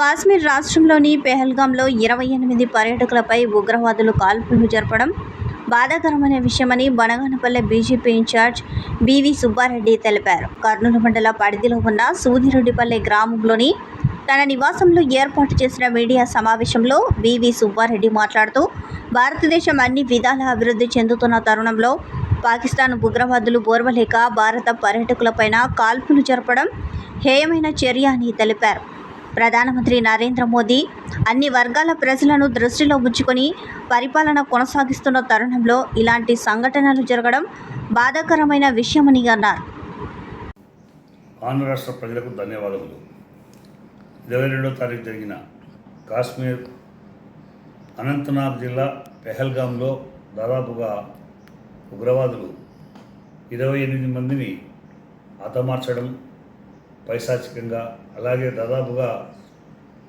కాశ్మీర్ రాష్ట్రంలోని పెహల్గాంలో ఇరవై ఎనిమిది పర్యాటకులపై ఉగ్రవాదులు కాల్పులు జరపడం బాధాకరమైన విషయమని Banaganapalle BJP incharge BV Subbareddy తెలిపారు. కర్నూలు మండల పరిధిలో ఉన్న సూదిరెడ్డిపల్లె గ్రామంలోని తన నివాసంలో ఏర్పాటు చేసిన మీడియా సమావేశంలో బివి సుబ్బారెడ్డి మాట్లాడుతూ భారతదేశం అన్ని విధాల అభివృద్ధి చెందుతున్న తరుణంలో పాకిస్తాన్ ఉగ్రవాదులు బోర్వలేక భారత పర్యాటకులపైన కాల్పులు జరపడం హేయమైన చర్య అని తెలిపారు. ప్రధానమంత్రి నరేంద్ర మోదీ అన్ని వర్గాల ప్రజలను దృష్టిలో ఉంచుకొని పరిపాలన కొనసాగిస్తున్న తరుణంలో ఇలాంటి సంఘటనలు జరగడం బాధాకరమైన విషయమని అన్నారు. ఆంధ్ర రాష్ట్ర ప్రజలకు ధన్యవాదములు. ఇరవై రెండో తారీఖు జరిగిన కాశ్మీర్ అనంతనాగ్ జిల్లా పెహల్గాంలో దాదాపుగా ఉగ్రవాదులు ఇరవై ఎనిమిది మందిని హతమార్చడం పైశాచికంగా అలాగే దాదాపుగా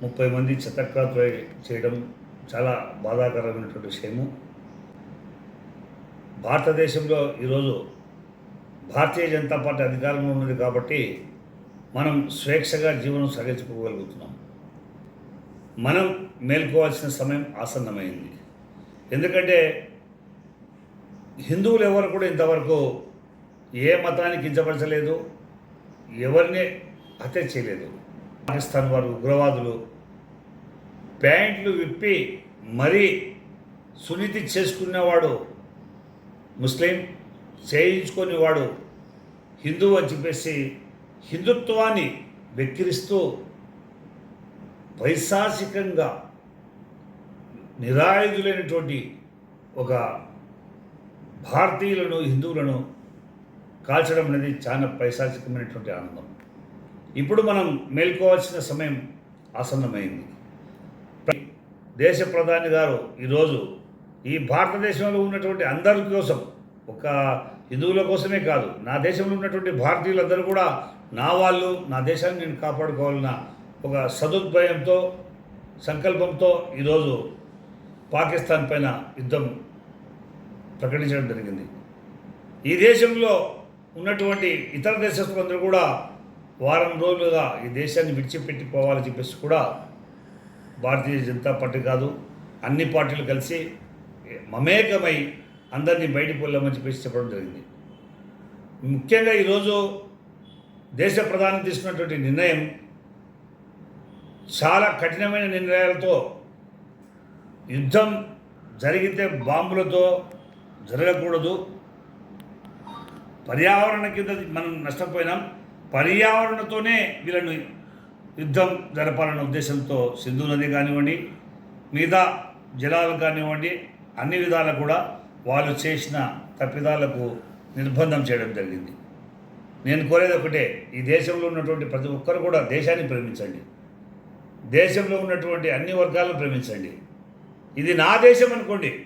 ముప్పై మంది చిత్తక్రాత్ర చేయడం చాలా బాధాకరమైనటువంటి విషయము. భారతదేశంలో ఈరోజు భారతీయ జనతా పార్టీ అధికారంలో ఉన్నది కాబట్టి మనం స్వేచ్ఛగా జీవనం సాగించుకోగలుగుతున్నాం. మనం మేల్కోవాల్సిన సమయం ఆసన్నమైంది. ఎందుకంటే హిందువులు ఎవరు కూడా ఇంతవరకు ఏ మతాన్ని కించపరచలేదు ఎవరిని హత్య చేయలేదు. పాకిస్తాన్ వారు ఉగ్రవాదులు. ప్యాంట్లు విప్పి మరీ సునీతి చేసుకునేవాడు ముస్లిం చేయించుకునేవాడు హిందువు అని చెప్పేసి హిందుత్వాన్ని వెక్కిరిస్తూ పైశాసికంగా నిరాయుధులైనటువంటి ఒక భారతీయులను హిందువులను కాల్చడం అనేది చాలా పైశాచికమైనటువంటి ఆనందం. ఇప్పుడు మనం మేల్కోవాల్సిన సమయం ఆసన్నమైంది. దేశ ప్రధాని గారు ఈరోజు ఈ భారతదేశంలో ఉన్నటువంటి అందరి కోసం ఒక హిందువుల కోసమే కాదు నా దేశంలో ఉన్నటువంటి భారతీయులందరూ కూడా నా వాళ్ళు నా దేశాన్ని నేను కాపాడుకోవాలన్న ఒక సదుద్భయంతో సంకల్పంతో ఈరోజు పాకిస్తాన్ పైన యుద్ధం ప్రకటించడం జరిగింది. ఈ దేశంలో ఉన్నటువంటి ఇతర దేశస్తులందరూ కూడా వారం రోజులుగా ఈ దేశాన్ని విడిచిపెట్టిపోవాలని చెప్పేసి కూడా భారతీయ జనతా పార్టీ కాదు అన్ని పార్టీలు కలిసి మమేకమై అందరినీ బయటికి వెళ్ళామని చెప్పేసి చెప్పడం జరిగింది. ముఖ్యంగా ఈరోజు దేశ ప్రధాని తీసుకున్నటువంటి నిర్ణయం చాలా కఠినమైన నిర్ణయాలతో యుద్ధం జరిగితే బాంబులతో జరగకూడదు. పర్యావరణ కింద మనం నష్టపోయినాం. పర్యావరణతోనే వీళ్ళను యుద్ధం జరపాలన్న ఉద్దేశంతో సింధు నది కానివ్వండి మిగతా జలాలు కానివ్వండి అన్ని విధాలు కూడా వాళ్ళు చేసిన తప్పిదాలకు నిర్బంధం చేయడం జరిగింది. నేను కోరేది ఒకటే ఈ దేశంలో ఉన్నటువంటి ప్రతి ఒక్కరు కూడా దేశాన్ని ప్రేమించండి. దేశంలో ఉన్నటువంటి అన్ని వర్గాలను ప్రేమించండి. ఇది నా దేశం అనుకోండి.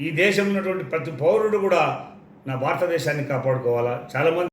ఈ దేశంలో ఉన్నటువంటి ప్రతి పౌరుడు కూడా నా భారతదేశాన్ని కాపాడుకోవాలా? చాలామంది